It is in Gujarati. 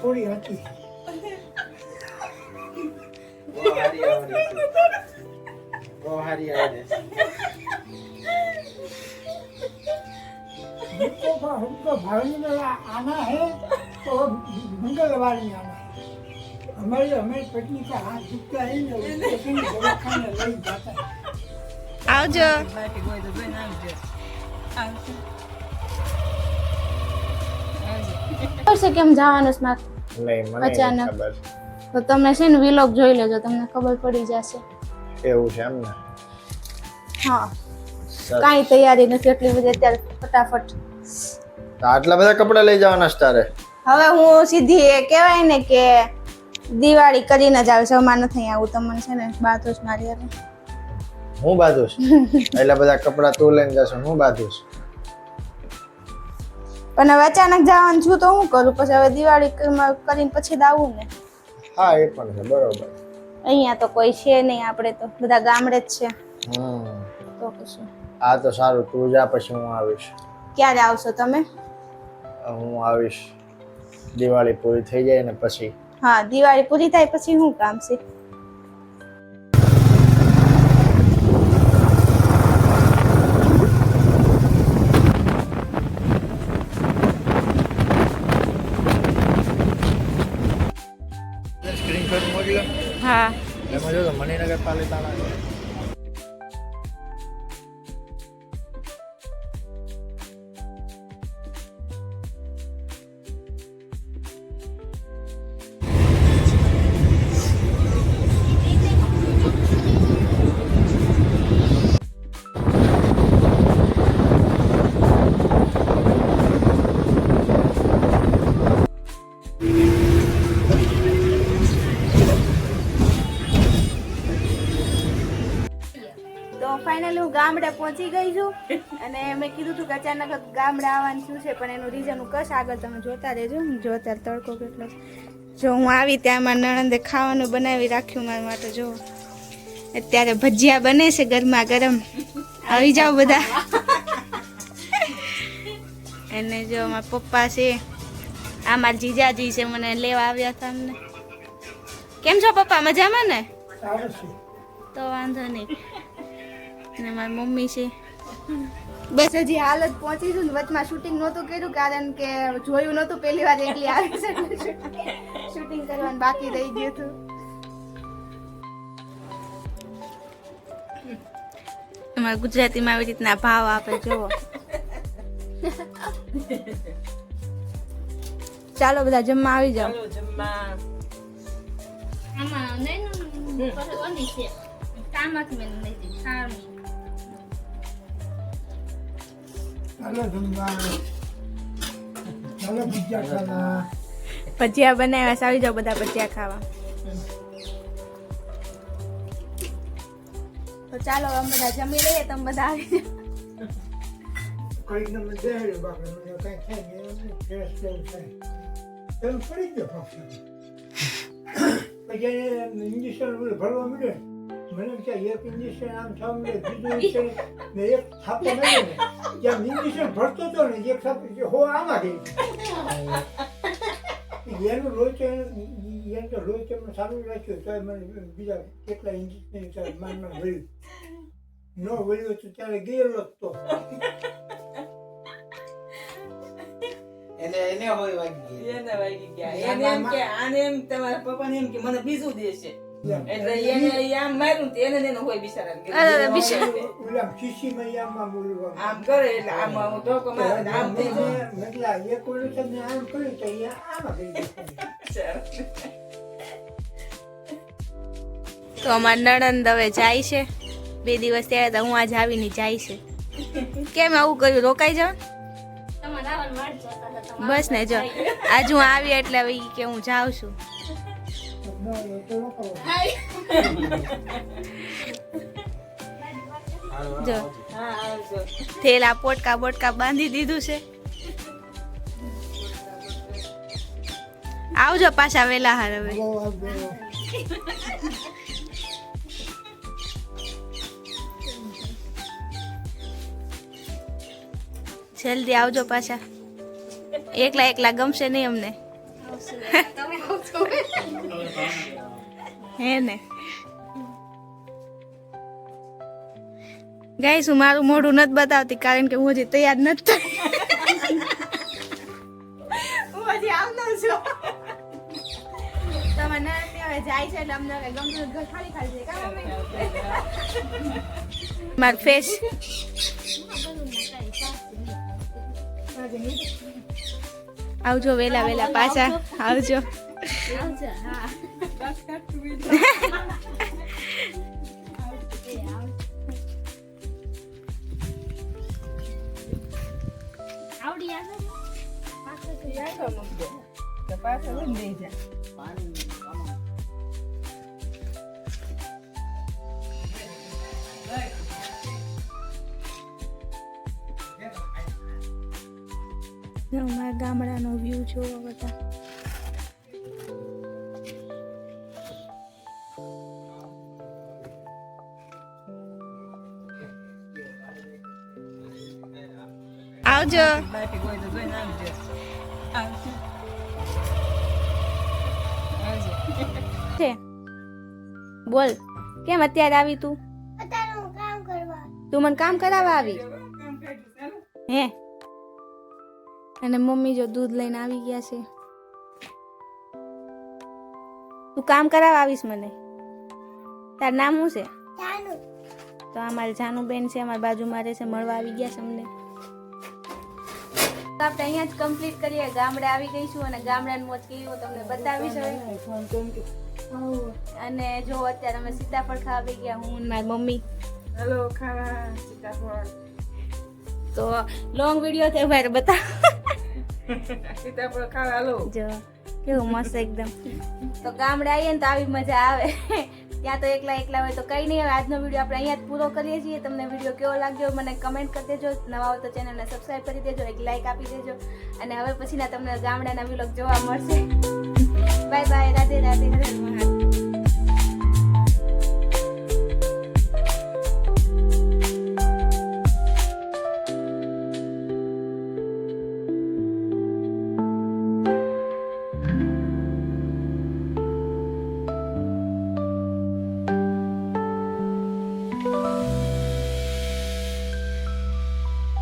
소리하지. 뭐 하리야 그랬어. 뭐 하리야 그랬어. 누가 누가 말을 안아 해? 또 누가 말이 안 해? અમારી અમે પત્ની કે હાથ દુખતા હે ને પેશન્ટ દવાખાને લઈ જતા આવજો આવજો ખબર. તો તમે છે ને વિલોગ જોઈ લેજો તમને ખબર પડી જશે. એવું છે એમ ને? હા. કાઈ તૈયારી નથી એટલી બધી અત્યારે ફટાફટ. આટલા બધા કપડા લઈ જવાના છે તારે? હવે હું સીધી એ કહેવાય ને કે દિવાળી કરીને જ આવે છે નથી આવું તમને છે ને બાતો મારી હું બાંધું છું? એટલા બધા કપડા તું લઈને જશો હું બાંધું છું? પણ હવે અચાનક જવાનું છું તો હું કરું? પછી હવે દિવાળી કરીને પછી જ આવું ને. હા એ પણ છે બરોબર. અહીંયા તો કોઈ છે નહીં આપણે તો બધા ગામડે જ છે. તો કશું આ તો સારું તું જા પછી હું આવીશ. ક્યારે આવશો તમે? હું આવીશ. દિવાળી પૂરી થઈ જાય ને પછી. હા દિવાળી પૂરી થાય પછી હું કામ છે? એમાં જો મણિનગર પાલિતાણા ગામડે પહોંચી ગઈ છું. અને મેં કીધું હતું કે અચાનક ગામડે આવવાનું શું છે પણ એનું રીઝન હું કશ આગળ તમે જોતા રહેજો. હું જો અત્યારે તડકો કેટલો. જો હું આવી ત્યાં મારા નણંદે ખાવાનું બનાવી રાખ્યું મારા માટે જો. અત્યારે ભજીયા બને છે ગરમા ગરમ. આવી જાઓ બધા. એને જો મારા પપ્પા છે. આ મારા જીજાજી છે મને લેવા આવ્યા હતા અમને. કેમ છો પપ્પા? મજામાં ને? તો વાંધો નહીં. અને મારી મમ્મી છે. બસ હજી હાલ જ પહોંચી છું ને વચમાં શૂટિંગ નહોતું કર્યું કારણ કે જોયું નહોતું પહેલી વાર એટલી આવી છે શૂટિંગ કરવાનું બાકી રહી ગયું હતું. અમારા ગુજરાતીમાં આવી રીતના ભાવ આપે જુઓ. ચાલો બધા જમવા આવી જાઓ. આમાં નહીં છે. કામાંથી મેં લઈ ભજીયા બનાવ્યા સારી જાઓ બધા ભજીયા ખાવા. તો ચાલો અમે બધા જમી લઈએ તમે બધા આવી પડી ગયો ઇન્જેક્શન ભરવા મળે મને એમ કે એક ઇન્જેક્શન આમ થવા મળે બીજું ઇન્જેક્શન ને એક થાપો મળે ને જેમ ઇન્જેક્શન ભરતો હતો ને એક થાપો હો આમાં ગઈ. એનું લોહી એમ તો લોહી તમને સારું રાખ્યું તો મને બીજા કેટલા ઇન્જેક્શન માન માન વળ્યું ન વળ્યું તો ત્યારે ગયેલો જ તો. એને એને હોય વાગી ગયા. એને વાગી ગયા. એને એમ કે આને એમ તમારા પપ્પાને એમ કે મને બીજું દેશે. તો અમારા નણંદ હવે જાય છે. બે દિવસ ત્યારે તો હું આજ આવીને જાય છે. કેમ આવું કર્યું? રોકાઈ જાવ? બસ ને જો. આજ હું આવી એટલે કે હું જાઉં છું. જો. થેલા પોટકા બોટકા બાંધી દીધું છે. આવજો પાછા વેલા હાર હવે. જલ્દી આવજો પાછા. એકલા એકલા ગમશે નહીં અમને. હે ને ગાઈસ હું મારું મોઢું નથી બતાવતી કારણ કે હું હજી તૈયાર નથી. હું હજી આવતો છું. તમે ના હવે જાય છે એટલે અમને હવે ગમતું નથી. ખાલી ખાલી છે કાં ફેસ આવજો વેલા વેલા પાછા આવજો જો મારા ગામડાનો વ્યૂ જોવો બધા આવજો બાકી કોઈ તો વ્યૂ જોવો બધા. આવજો. બોલ કેમ અત્યારે આવી તું? તું મને કામ કરાવવા આવી? હે? અને મમ્મી જો દૂધ લઈને આવી ગયા છે. તું કામ કરાવવા આવીશ મને. તાર નામ શું છે? તો આ મારી જાનુબેન છે અમારી બાજુમાં રહે છે મળવા આવી ગયા છે અમને. તો આપણે અહીંયા જ કમ્પ્લીટ કરીએ ગામડે આવી ગઈશું અને ગામડાની મોજ કેવી તમને બતાવીશ હવે. અને જો અત્યારે અમે સીતાફળ ખાવા આવી ગયા હું મારી મમ્મી. હેલો ખાવા સીતાફળ. તો લોંગ વીડિયો થયો મારે બતાવ સીતાફળ ખાવા હાલો. જો, કેવું મસ્ત એકદમ. તો ગામડે આવીએ ને તો આવી મજા આવે. ત્યાં તો એકલા એકલા હોય તો કઈ નહીં હવે આજનો વીડિયો આપણે અહીંયા જ પૂરો કરીએ છીએ. તમને વીડિયો કેવો લાગ્યો મને કમેન્ટ કરી દેજો. નવા હોય તો ચેનલને સબસ્ક્રાઈબ કરી દેજો. એક લાઈક આપી દેજો. અને હવે પછીના તમને ગામડાના વિલોગ જોવા મળશે. Bye bye Radhe Radhe. Mahadev